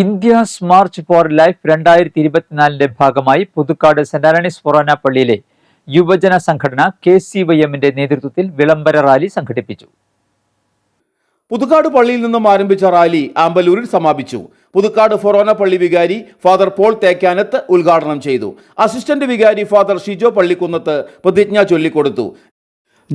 India സ്മാർച്ച് four life രണ്ടായിരത്തി ഇരുപത്തിനാലിന്റെ ഭാഗമായി Puthukkad saint ആലണീസ് ഫൊറോന പള്ളിയിലെ യുവജന സംഘടന കെ സി വൈ എമ്മിന്റെ നേതൃത്വത്തിൽ വിളംബര റാലി സംഘടിപ്പിച്ചു. പുതുക്കാട് പള്ളിയിൽ നിന്നും ആരംഭിച്ച റാലി ആമ്പലൂരിൽ സമാപിച്ചു. പുതുക്കാട് ഫൊറോന പള്ളി വികാരി ഫാദർ പോൾ തേക്കാനത്ത് ഉദ്ഘാടനം ചെയ്തു. അസിസ്റ്റന്റ് വികാരി ഫാദർ ഷിജോ പള്ളിക്കുന്നത്ത് പ്രതിജ്ഞ ചൊല്ലിക്കൊടുത്തു.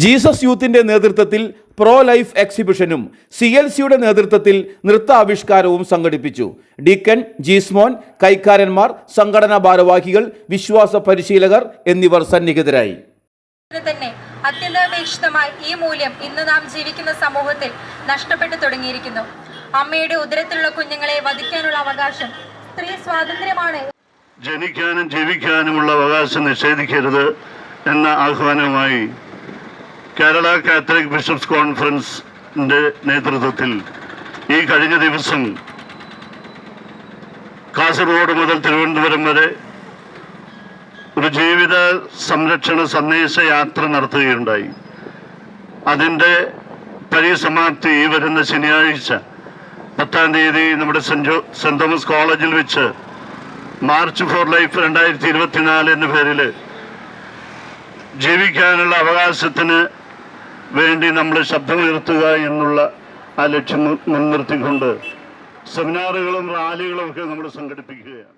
ജീസസ് യൂത്തിന്റെ നേതൃത്വത്തിൽ പ്രോ ലൈഫ് എക്സിബിഷനും സി എൽ സിയുടെ നേതൃത്വത്തിൽ നൃത്താവിഷ്കാരവും സംഘടിപ്പിച്ചു. ഡിക്കൻ ജീസ്മോൻ കൈക്കാരന്മാർ സംഘടനാ ഭാരവാഹികൾ വിശ്വാസ പരിശീലകർ എന്നിവർ സന്നിഹിതരായി. തന്നെ അത്യന്താപേക്ഷിതമായി ഈ മൂല്യം ഇന്ന് നാം ജീവിക്കുന്ന സമൂഹത്തിൽ നഷ്ടപ്പെട്ടു തുടങ്ങിയിരിക്കുന്നു. അമ്മയുടെ ഉദരത്തിലുള്ള കുഞ്ഞുങ്ങളെ വധിക്കാനുള്ള അവകാശം സ്ത്രീ സ്വാതന്ത്ര്യമാണ്. ജനിക്കാനും ജീവിക്കാനുമുള്ള അവകാശം നിഷേധിക്കരുത് എന്ന ആഹ്വാനവുമായി കേരള കാത്തലിക് ബിഷപ്സ് കോൺഫറൻസിന്റെ നേതൃത്വത്തിൽ ഈ കഴിഞ്ഞ ദിവസം കാസർഗോഡ് മുതൽ തിരുവനന്തപുരം വരെ ഒരു ജീവിത സംരക്ഷണ സന്ദേശ യാത്ര നടത്തുകയുണ്ടായി. അതിന്റെ പരിസമാപ്തി ഈ വരുന്ന ശനിയാഴ്ച പത്താം തീയതി നമ്മുടെ സെന്റ് ജോ സെന്റ് തോമസ് കോളേജിൽ വെച്ച് മാർച്ച് ഫോർ ലൈഫ് രണ്ടായിരത്തി ഇരുപത്തിനാല് എന്ന പേരിൽ ജീവിക്കാനുള്ള അവകാശത്തിന് വേണ്ടി നമ്മൾ ശബ്ദമുയർത്തുക എന്നുള്ള ആ ലക്ഷ്യം മുൻനിർത്തിക്കൊണ്ട് സെമിനാറുകളും റാലികളും ഒക്കെ നമ്മൾ സംഘടിപ്പിക്കുകയാണ്.